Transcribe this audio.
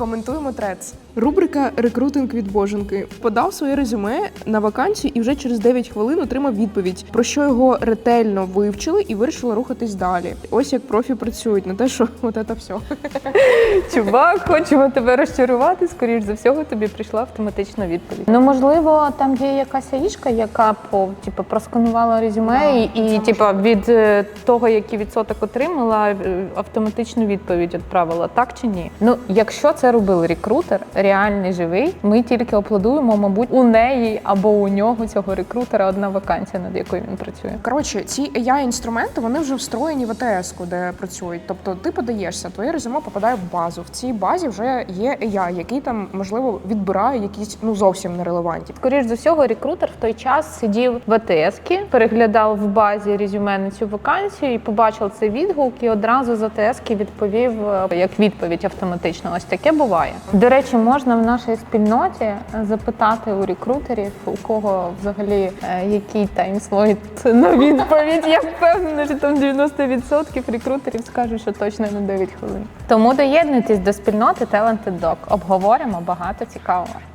Коментуємо трец. Рубрика Рекрутинг від боженки подав своє резюме на вакансію і вже через 9 хвилин отримав відповідь, про що його ретельно вивчили і вирішили рухатись далі. Ось як профі працюють на те, що от це все. Чувак, хочемо тебе розчарувати. Скоріш за всього, тобі прийшла автоматична відповідь. Ну можливо, там є якась аїшка, яка по типу просканувала резюме, і, і типу, від е, того, який відсоток отримала, е, автоматичну відповідь відправила, так чи ні? Ну, якщо це робив рекрутер, реальний живий, ми тільки аплодуємо, мабуть, у неї або у нього цього рекрутера одна вакансія, над якою він працює. Коротше, ці ai інструменти вони вже встроєні в АТС, де працюють. Тобто ти подаєшся, твоє резюме попадає в базу. В цій базі вже є AI, який там можливо відбирає якісь ну зовсім нерелевантні. Скоріш за всього, рекрутер в той час сидів в АТС, переглядав в базі резюме на цю вакансію і побачив цей відгук, і одразу з АТС відповів е, як відповідь автоматично. Ось таке буває. До речі, можна в нашій спільноті запитати у рекрутерів, у кого взагалі е, який таймслойт на відповідь. Я впевнена, що там 90% рекрутерів скажуть, що точно на 9 хвилин. Тому доєднуйтесь до спільноти Talented Doc. Обговоримо багато цікавого.